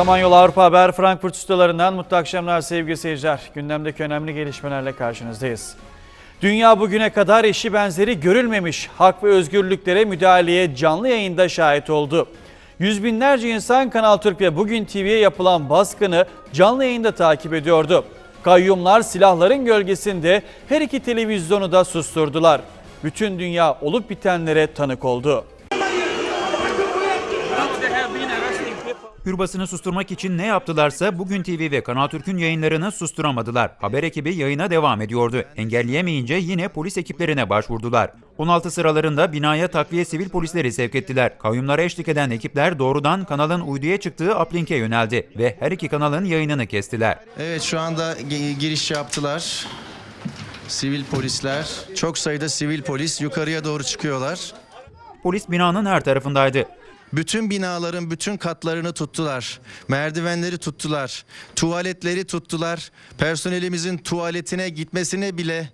Samanyolu Avrupa Haber Frankfurt stüdyolarından mutlu akşamlar sevgili seyirciler. Gündemdeki önemli gelişmelerle karşınızdayız. Dünya bugüne kadar eşi benzeri görülmemiş hak ve özgürlüklere müdahaleye canlı yayında şahit oldu. Yüz binlerce insan Kanal Türk ve Bugün TV'ye yapılan baskını canlı yayında takip ediyordu. Kayyumlar silahların gölgesinde her iki televizyonu da susturdular. Bütün dünya olup bitenlere tanık oldu. Hürbasını susturmak için ne yaptılarsa Bugün TV ve Kanal Türk'ün yayınlarını susturamadılar. Haber ekibi yayına devam ediyordu. Engelleyemeyince yine polis ekiplerine başvurdular. 16 sıralarında binaya takviye sivil polisleri sevk ettiler. Kayyumlara eşlik eden ekipler doğrudan kanalın uyduya çıktığı Uplink'e yöneldi ve her iki kanalın yayınını kestiler. Evet şu anda gi- giriş yaptılar. Sivil polisler. Çok sayıda sivil polis yukarıya doğru çıkıyorlar. Polis binanın her tarafındaydı. Bütün binaların bütün katlarını tuttular. Merdivenleri tuttular. Tuvaletleri tuttular. Personelimizin tuvaletine gitmesine bile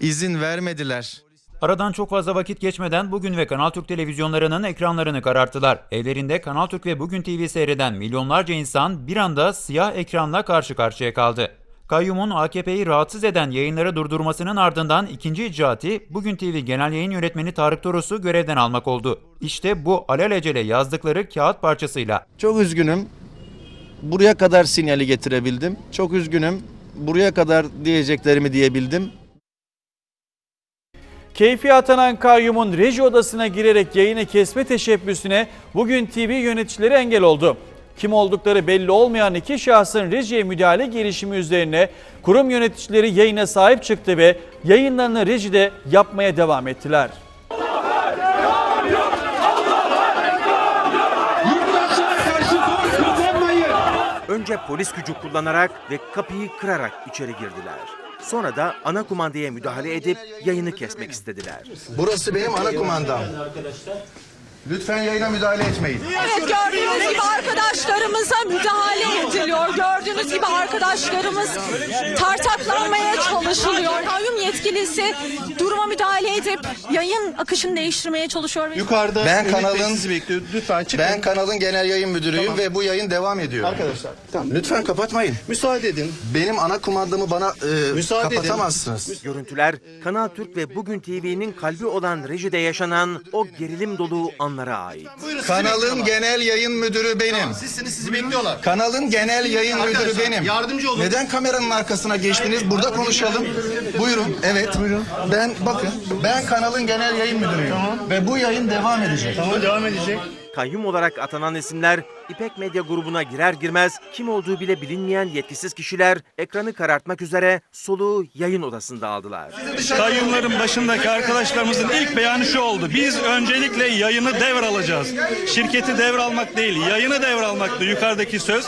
izin vermediler. Aradan çok fazla vakit geçmeden Bugün ve Kanal Türk televizyonlarının ekranlarını kararttılar. Evlerinde Kanal Türk ve Bugün TV seyreden milyonlarca insan bir anda siyah ekranla karşı karşıya kaldı. Kayyum'un AKP'yi rahatsız eden yayınları durdurmasının ardından ikinci icraati Bugün TV Genel Yayın Yönetmeni Tarık Toros'u görevden almak oldu. İşte bu alelacele yazdıkları kağıt parçasıyla Çok üzgünüm. Buraya kadar sinyali getirebildim. Çok üzgünüm. Buraya kadar diyeceklerimi diyebildim. Keyfi atanan kayyumun reji odasına girerek yayını kesme teşebbüsüne bugün TV yöneticileri engel oldu. Kim oldukları belli olmayan iki şahsın rejiye müdahale girişimi üzerine kurum yöneticileri yayına sahip çıktı ve yayınlarını rejide yapmaya devam ettiler. Önce polis gücü kullanarak ve kapıyı kırarak içeri girdiler. Sonra da ana kumandaya müdahale edip yayını kesmek istediler. Burası benim ana kumandam. Lütfen yayına müdahale etmeyin. Evet gördüğünüz gibi arkadaşlarımıza müdahale ediliyor. Gördüğünüz gibi arkadaşlarımız tartaklanmaya çalışılıyor. Kayyum yetkilisi duruma müdahale edip yayın akışını değiştirmeye çalışıyor. ve- Yukarıda Ben kanalın- sizi bekliyor. Lütfen çıkın. Ben kanalın genel yayın müdürüyüm ve bu yayın devam ediyor. Arkadaşlar tamam. Lütfen kapatmayın. Müsaade edin. Benim ana kumandamı bana e, Müsaade edin. kapatamazsınız. Görüntüler Kanal Türk ve Bugün TV'nin kalbi olan rejide yaşanan o gerilim dolu anlara ait. Buyurun, Kanalın genel yayın müdürü benim. Sizsiniz sizi bekliyorlar. Kanalın genel yayın müdürü benim. yardımcı olun. Neden kameranın arkasına geçtiniz? Burada konuşalım. Buyurun. Evet. Ben bakın ben kanalın genel yayın müdürüyüm. Ve bu yayın devam edecek. Tamam devam edecek. Kayyum olarak atanan isimler İpek Medya grubuna girer girmez kim olduğu bile bilinmeyen yetkisiz kişiler ekranı karartmak üzere soluğu yayın odasında aldılar. Kayyumların başındaki arkadaşlarımızın ilk beyanı şu oldu. Biz öncelikle yayını devralacağız. Şirketi devralmak değil, yayını devralmaktı yukarıdaki söz.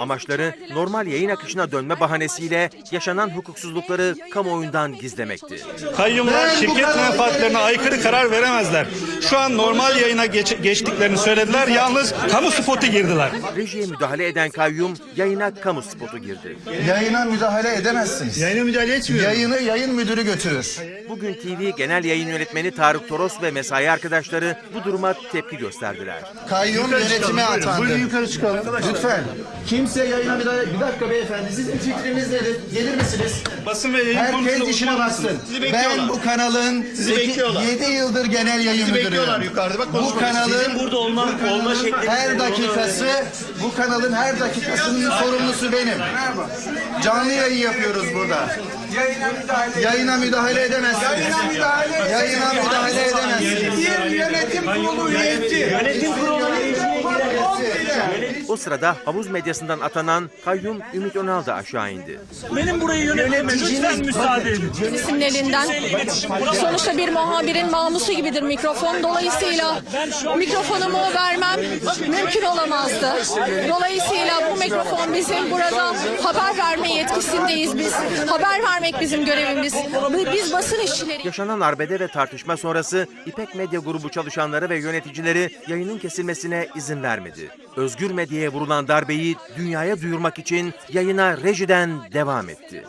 Amaçları normal yayın akışına dönme bahanesiyle yaşanan hukuksuzlukları kamuoyundan gizlemekti. Kayyumlar şirket menfaatlerine aykırı karar veremezler. Şu an normal yayına geç- geçtiklerini söylediler. Yalnız kamu spotu girdiler. Rejiye müdahale eden kayyum yayına kamu spotu girdi. Yayına müdahale edemezsiniz. Yayına müdahale etmiyor. Yayını yayın müdürü götürür. Bugün TV Genel Yayın Yönetmeni Tarık Toros ve mesai arkadaşları bu duruma tepki gösterdiler. Kayyum yönetime atandı. Buyurun yukarı çıkalım. Lütfen. Kimse yayına müdahale... Bir dakika beyefendi. Sizin fikriniz nedir? Gelir misiniz? Basın ve yayın Herkes konusunda işine baksın. Ben bu kanalın Sizi bekliyorlar. 7 yıldır genel yayın Sizi müdürüyüm. bekliyorlar yukarıda. Bak bu kanalın Sizin burada olma, olma şekliniz. her dakikası bu kanalın her dakikasının sorumlusu benim. Canlı yayın yapıyoruz burada. Yayına müdahale edemezsiniz. Yayına müdahale, Yayına müdahale edemezsiniz. Bir yönetim kurulu üyesi. Yönetim kurulu O sırada havuz medyasından atanan kayyum Ümit Önal da aşağı indi. Polisin elinden. Sonuçta bir muhabirin namusu gibidir mikrofon. Dolayısıyla mikrofonumu vermem mümkün olamazdı. Dolayısıyla bu mikrofon bizim burada haber verme yetkisindeyiz biz. Haber vermek bizim görevimiz. Biz basın işçileri. Yaşanan arbede ve tartışma sonrası İpek Medya grubu çalışanları ve yöneticileri yayının kesilmesine izin vermedi. Özgür medyaya vurulan darbeyi dünyaya duyurmak için yayına rejiden devam etti.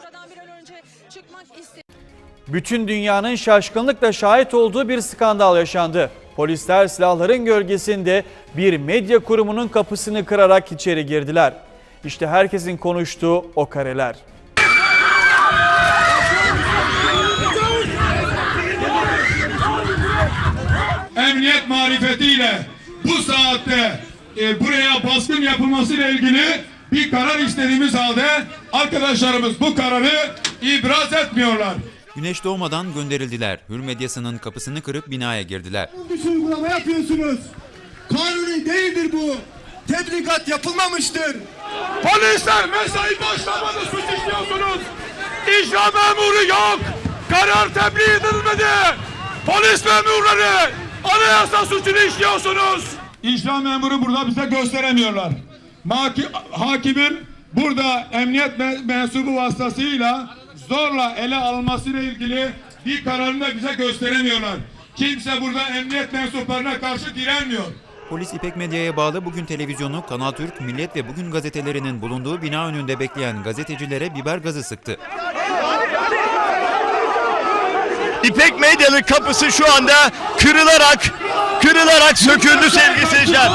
Bütün dünyanın şaşkınlıkla şahit olduğu bir skandal yaşandı. Polisler silahların gölgesinde bir medya kurumunun kapısını kırarak içeri girdiler. İşte herkesin konuştuğu o kareler. Emniyet marifetiyle bu saatte e, buraya baskın yapılmasıyla ilgili bir karar istediğimiz halde arkadaşlarımız bu kararı ibraz etmiyorlar. Güneş doğmadan gönderildiler. Hür medyasının kapısını kırıp binaya girdiler. Bir uygulama yapıyorsunuz. Kanuni değildir bu. Tebligat yapılmamıştır. Polisler mesai başlamadı suç işliyorsunuz. İcra memuru yok. Karar tebliğ edilmedi. Polis memurları anayasa suçunu işliyorsunuz. İcra memuru burada bize gösteremiyorlar. Maki, hakimin burada emniyet me- mensubu vasıtasıyla zorla ele alınmasıyla ilgili bir kararını da bize gösteremiyorlar. Kimse burada emniyet mensuplarına karşı direnmiyor. Polis İpek Medya'ya bağlı Bugün Televizyonu, Kanal Türk, Millet ve Bugün gazetelerinin bulunduğu bina önünde bekleyen gazetecilere biber gazı sıktı. İpek Medya'nın kapısı şu anda kırılarak kırılarak söküldü sevgili seyirciler.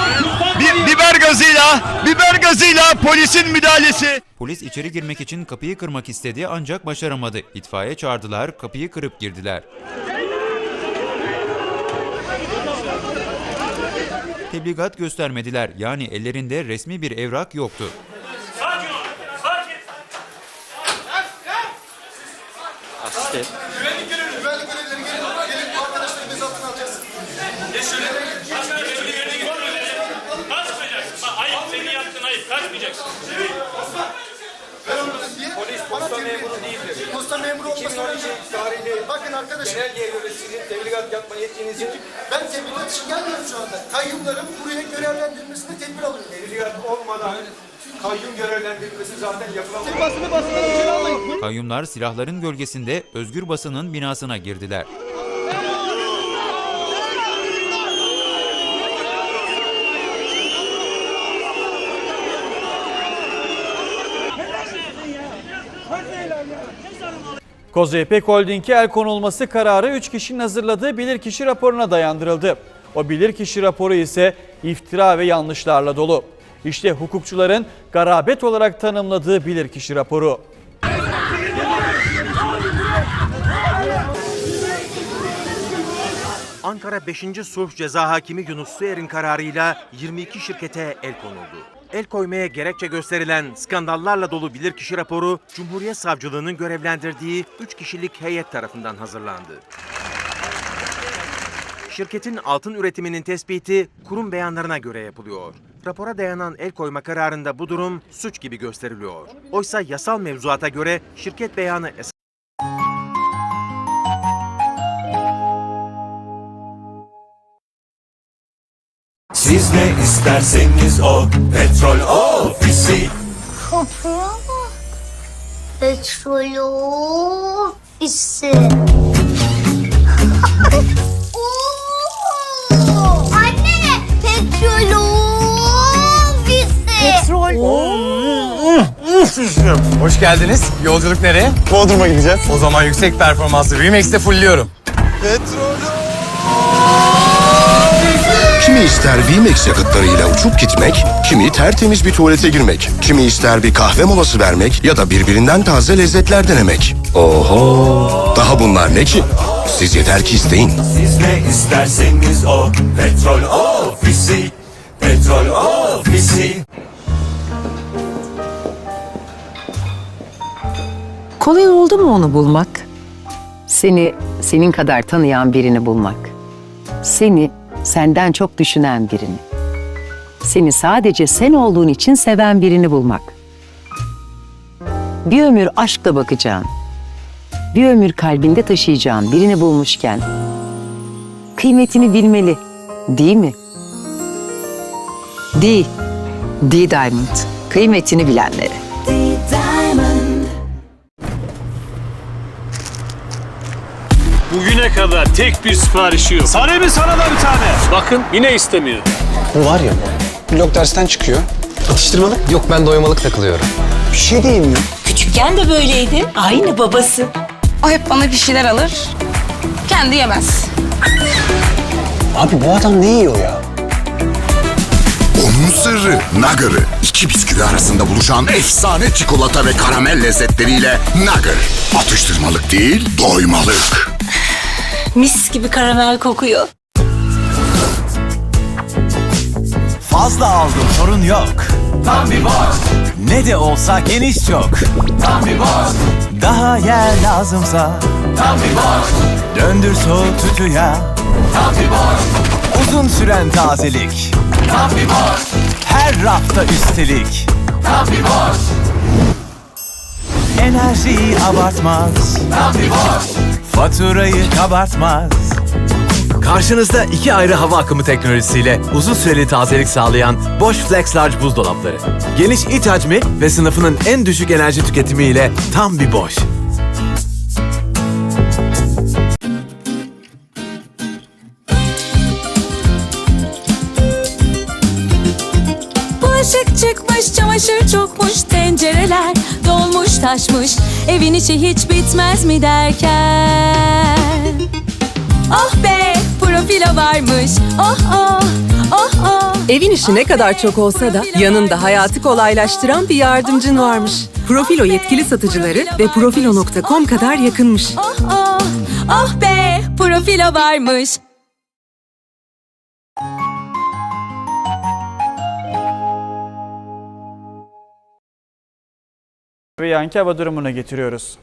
Bir biber gazıyla biber gazıyla polisin müdahalesi. Polis içeri girmek için kapıyı kırmak istedi ancak başaramadı. İtfaiye çağırdılar, kapıyı kırıp girdiler. Tebligat göstermediler yani ellerinde resmi bir evrak yoktu. Ayıp seni yaptın ayıp kaçmayacaksın. Posta memuru değildir. Posta memuru olmasına tarihli. Bakın arkadaşım. Genelgeye göre sizin tebligat yapma yetkiniz yok. Ben tebligat için gelmiyorum şu anda. Kayyumların buraya görevlendirilmesine tedbir alıyorum. Tebligat olmadan kayyum görevlendirilmesi zaten yapılamaz. Basını basını Kayyumlar silahların gölgesinde Özgür Basın'ın binasına girdiler. Koza İpek Holding'e el konulması kararı 3 kişinin hazırladığı bilirkişi raporuna dayandırıldı. O bilirkişi raporu ise iftira ve yanlışlarla dolu. İşte hukukçuların garabet olarak tanımladığı bilirkişi raporu. Ankara 5. Sulh Ceza Hakimi Yunus Suer'in kararıyla 22 şirkete el konuldu. El koymaya gerekçe gösterilen skandallarla dolu bilirkişi raporu Cumhuriyet Savcılığı'nın görevlendirdiği 3 kişilik heyet tarafından hazırlandı. Şirketin altın üretiminin tespiti kurum beyanlarına göre yapılıyor. Rapora dayanan el koyma kararında bu durum suç gibi gösteriliyor. Oysa yasal mevzuata göre şirket beyanı esas Siz ne isterseniz o petrol ofisi Petrol ofisi. Hoş geldiniz. Yolculuk nereye? Bodrum'a gideceğiz. O zaman yüksek performanslı Remix'te fullliyorum. Kimi ister VMAX yakıtlarıyla uçup gitmek, kimi tertemiz bir tuvalete girmek, kimi ister bir kahve molası vermek ya da birbirinden taze lezzetler denemek. Oho! Daha bunlar ne ki? Siz yeter ki isteyin. Siz ne isterseniz o petrol ofisi, petrol ofisi. Kolay oldu mu onu bulmak? Seni senin kadar tanıyan birini bulmak. Seni senden çok düşünen birini. Seni sadece sen olduğun için seven birini bulmak. Bir ömür aşkla bakacağın, bir ömür kalbinde taşıyacağın birini bulmuşken kıymetini bilmeli, değil mi? Değil. D Diamond. Kıymetini bilenlere. Bugüne kadar tek bir siparişi yok. Sana bir sana da bir tane. Bakın yine istemiyor. Bu var ya bu. Blok dersten çıkıyor. Atıştırmalık? Yok ben doymalık takılıyorum. Bir şey değil mi? Küçükken de böyleydi. Aynı babası. O hep bana bir şeyler alır. Kendi yemez. Abi bu adam ne yiyor ya? Onun sırrı Nugger'ı. İki bisküvi arasında buluşan efsane çikolata ve karamel lezzetleriyle Nugger. Atıştırmalık değil, doymalık. Mis gibi karamel kokuyor. Fazla aldım sorun yok. Tam bir boş. Ne de olsa geniş çok. Tam bir boş. Daha yer lazımsa. Tam bir boş. Döndür soğut tutuya. Tam bir boş. Uzun süren tazelik. Tam bir boş. Her rafta üstelik. Tam bir boş. Enerjiyi abartmaz. Tam bir boş. Faturayı kabartmaz. Karşınızda iki ayrı hava akımı teknolojisiyle uzun süreli tazelik sağlayan Bosch Flex Large buzdolapları. Geniş iç hacmi ve sınıfının en düşük enerji tüketimiyle tam bir Bosch. Bulaşık çıkmış, çamaşır dolmuş taşmış. Evin içi hiç bitmez mi derken? Oh be, profilo varmış. Oh oh, oh oh. Evin işi ne kadar çok olsa da yanında hayatı kolaylaştıran bir yardımcın varmış. Profilo yetkili satıcıları ve profilo.com kadar yakınmış. Oh oh, oh be, profilo varmış. Ve yanki hava durumuna getiriyoruz.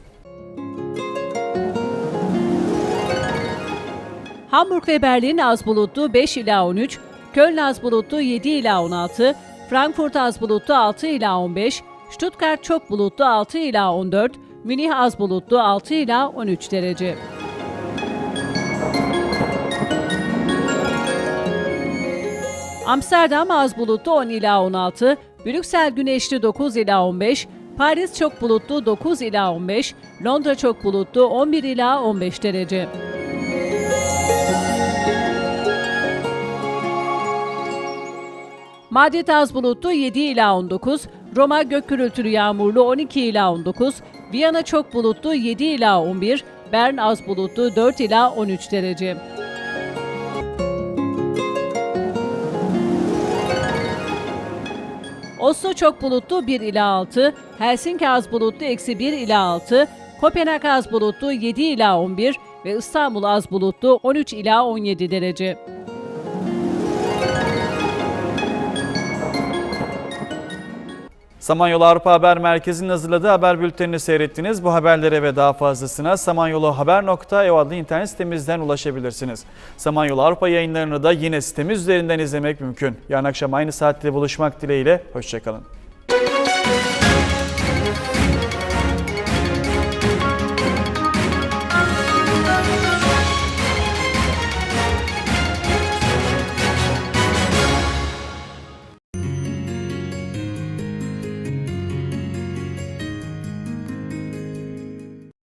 Hamburg ve Berlin az bulutlu 5 ila 13, Köln az bulutlu 7 ila 16, Frankfurt az bulutlu 6 ila 15, Stuttgart çok bulutlu 6 ila 14, Münih az bulutlu 6 ila 13 derece. Amsterdam az bulutlu 10 ila 16, Brüksel güneşli 9 ila 15, Paris çok bulutlu 9 ila 15, Londra çok bulutlu 11 ila 15 derece. Madrid az bulutlu 7 ila 19, Roma gök gürültülü yağmurlu 12 ila 19, Viyana çok bulutlu 7 ila 11, Bern az bulutlu 4 ila 13 derece. Oslo çok bulutlu 1 ila 6, Helsinki az bulutlu eksi 1 ila 6, Kopenhag az bulutlu 7 ila 11 ve İstanbul az bulutlu 13 ila 17 derece. Samanyolu Avrupa Haber Merkezi'nin hazırladığı haber bültenini seyrettiniz. Bu haberlere ve daha fazlasına samanyoluhaber.eu adlı internet sitemizden ulaşabilirsiniz. Samanyolu Avrupa yayınlarını da yine sitemiz üzerinden izlemek mümkün. Yarın akşam aynı saatte buluşmak dileğiyle. Hoşçakalın.